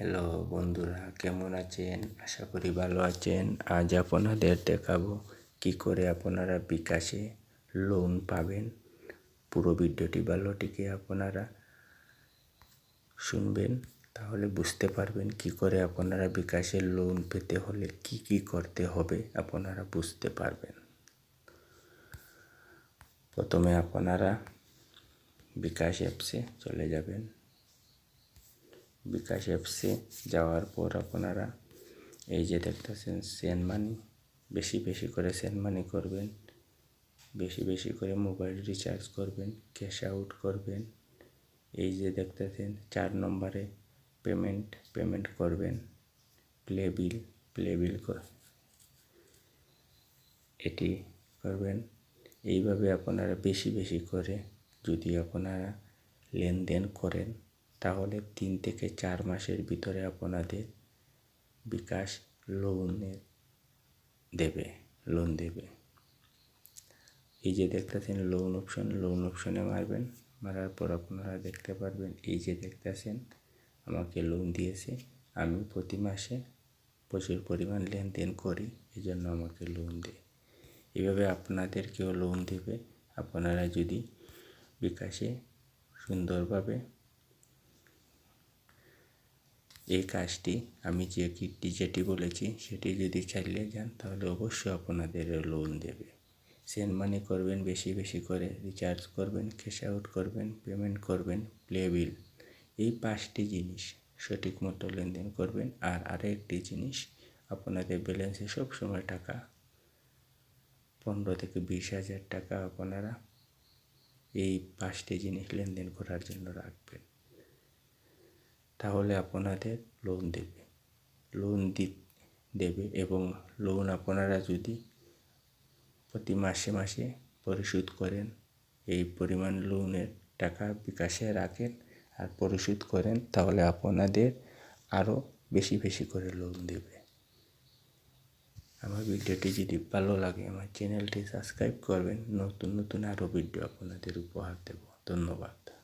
Hello বন্ধুরা, কেমন আছেন? আশা করি ভালো আছেন। আজ আপনাদের দেখাবো কি করে আপনারা বিকাশে লোন পাবেন। পুরো ভিডিওটি ভালোটিকে আপনারা শুনবেন, তাহলে বুঝতে পারবেন কি করে আপনারা বিকাশে লোন পেতে হলে কি কি করতে হবে, আপনারা বুঝতে পারবেন। প্রথমে আপনারা বিকাশ অ্যাপসে চলে যাবেন। বিকাশ অ্যাপসে যাওয়ার পর আপনারা এই যে দেখতেছেন সেন্ড মানি বেশি বেশি করে সেন্ড মানি করবেন, বেশি বেশি করে মোবাইল রিচার্জ করবেন ক্যাশ আউট করবেন, এই যে দেখতেছেন চার নম্বরে পেমেন্ট পেমেন্ট করবেন প্লে বিল প্লে বিল এটি করবেন। এইভাবে আপনারা বেশি বেশি করে যদি আপনারা লেনদেন করেন তাহলে তিন থেকে চার মাসের ভিতরে আপনাদের বিকাশ লোনের দেবে, লোন দেবে। এই যে দেখতেছেন লোন অপশন লোন অপশনে মারবেন, মারার পর আপনারা দেখতে পারবেন, এই যে দেখতেছেন আমাকে লোন দিয়েছে, আমি প্রতি মাসে প্রচুর পরিমাণ লেনদেন করি এই জন্য আমাকে লোন দেয়। এভাবে আপনাদেরকেও লোন দেবে, আপনারা যদি বিকাশে সুন্দরভাবে এই কাজটি আমি যে কীটটি যেটি বলেছি সেটি যদি চালিয়ে যান তাহলে অবশ্যই আপনাদের লোন দেবে। সেন্ড মানি করবেন, বেশি বেশি করে রিচার্জ করবেন ক্যাশ আউট করবেন পেমেন্ট করবেন প্লে বিল এই পাঁচটি জিনিস সঠিক মতো লেনদেন করবেন। আর আরেকটি জিনিস, আপনাদের ব্যালেন্সে সবসময় টাকা, পনেরো থেকে বিশ হাজার টাকা আপনারা এই পাঁচটি জিনিস লেনদেন করার জন্য রাখবেন। তাহলে আপনাদের লোন দেবে। লোন দি, দেবে এবং লোন আপনারা যদি প্রতি মাসে মাসে পরিশোধ করেন, এই পরিমাণ লোনের টাকা বিকাশে রাখেন আর পরিশোধ করেন, তাহলে আপনাদের আরও বেশি বেশি করে লোন দেবে। আমার ভিডিওটি যদি ভালো লাগে, আমার চ্যানেলটি সাবস্ক্রাইব করবেন। নতুন নতুন আরও ভিডিও আপনাদের উপহার দেব। ধন্যবাদ।